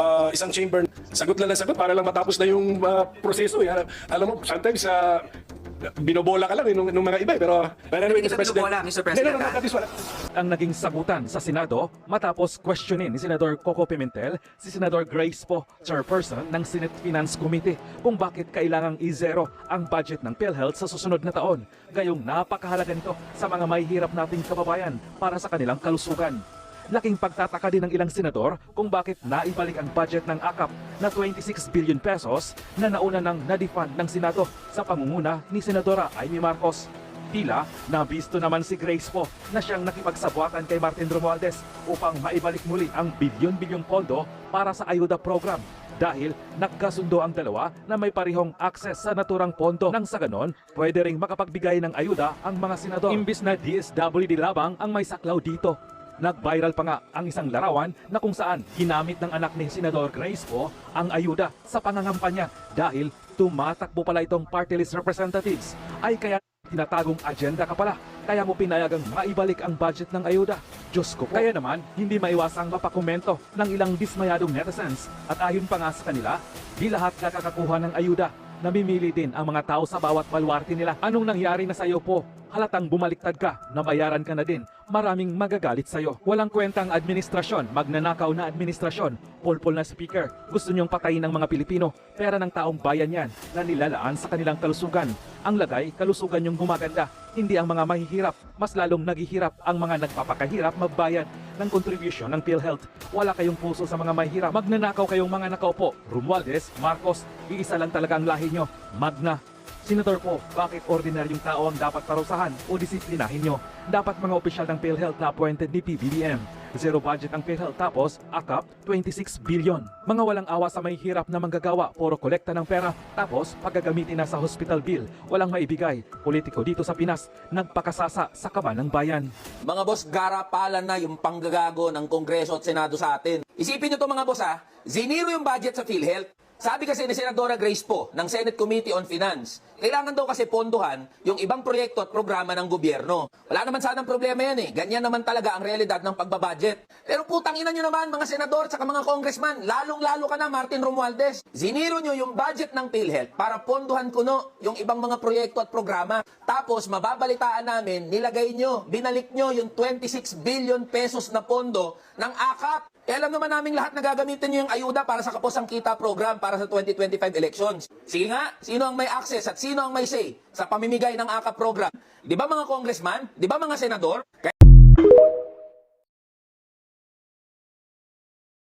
ah, isang chamber, sagot lang na sagot para lang matapos na yung ah, proseso. Eh. Alam, alam mo, sometimes uh, binobola ka lang eh, nung, nung mga iba. eh. Pero, but anyway, ka binobola, Mr. President, No, no, ang naging sagutan sa Senado matapos questionin ni Senador Coco Pimentel si Senador Grace Po, chairperson ng Senate Finance Committee kung bakit kailangang i-zero ang budget ng PhilHealth sa susunod na taon. Gayong napakahalaga nito sa mga may hirap nating kababayan para sa kanilang kalusugan. Laking pagtataka din ng ilang senador kung bakit naibalik ang budget ng AKAP na 26 billion pesos na nauna nang nadefund ng Senado sa pangunguna ni Senadora Amy Marcos. Tila, nabisto naman si Grace po na siyang nakipagsabuatan kay Martin Romualdez upang maibalik muli ang bilyon-bilyong pondo para sa ayuda program dahil nagkasundo ang dalawa na may parihong access sa naturang pondo nang sa ganon, pwede ring makapagbigay ng ayuda ang mga senador. Imbis na DSWD labang ang may saklaw dito. Nag-viral pa nga ang isang larawan na kung saan ginamit ng anak ni Senador Grace po ang ayuda sa pangangampanya dahil tumatakbo pala itong party list representatives ay kaya tinatagong agenda ka pala kaya mo pinayagang maibalik ang budget ng ayuda. Diyos ko po. Kaya naman, hindi maiwasang mapakomento ng ilang dismayadong netizens at ayon pa nga sa kanila, di lahat nakakakuha ng ayuda. Namimili din ang mga tao sa bawat baluarte nila. Anong nangyari na sa iyo po? Halatang bumaliktad ka, nabayaran ka na din. Maraming magagalit sa iyo. Walang kwentang administrasyon, magnanakaw na administrasyon, pulpol na speaker. Gusto niyong patayin ng mga Pilipino. Pera ng taong bayan yan na nilalaan sa kanilang kalusugan. Ang lagay, kalusugan yung gumaganda. Hindi ang mga mahihirap. Mas lalong naghihirap ang mga nagpapakahirap magbayad ng contribution ng PhilHealth. Wala kayong puso sa mga mahihirap. Magnanakaw kayong mga nakaupo. Romualdez, Marcos, iisa lang talaga ang lahi nyo. Magna. Senator po, bakit ordinaryong tao ang dapat parusahan o disiplinahin nyo? Dapat mga opisyal ng PhilHealth na appointed ni PBBM. Zero budget ang PhilHealth tapos AKAP 26 billion. Mga walang awa sa may hirap na manggagawa, puro kolekta ng pera. Tapos pagkagamitin na sa hospital bill, walang maibigay. Politiko dito sa Pinas, nagpakasasa sa kaban ng bayan. Mga boss, garapalan na yung panggagago ng Kongreso at Senado sa atin. Isipin nyo to mga boss ha, ziniro yung budget sa PhilHealth. Sabi kasi ni Senadora Grace po ng Senate Committee on Finance, kailangan daw kasi pondohan yung ibang proyekto at programa ng gobyerno. Wala naman sanang problema yan eh. Ganyan naman talaga ang realidad ng pagbabudget. Pero putang ina nyo naman mga senador at mga congressman, lalong-lalo ka na Martin Romualdez. Ziniro nyo yung budget ng PhilHealth para pondohan kuno yung ibang mga proyekto at programa. Tapos mababalitaan namin, nilagay nyo, binalik nyo yung 26 billion pesos na pondo ng AKAP. Eh, alam naman namin lahat na gagamitin nyo yung ayuda para sa Kapusang Kita program para sa 2025 elections. Sige nga, sino ang may access at sino ang may say sa pamimigay ng AKAP program? Di ba mga congressman? Di ba mga senador?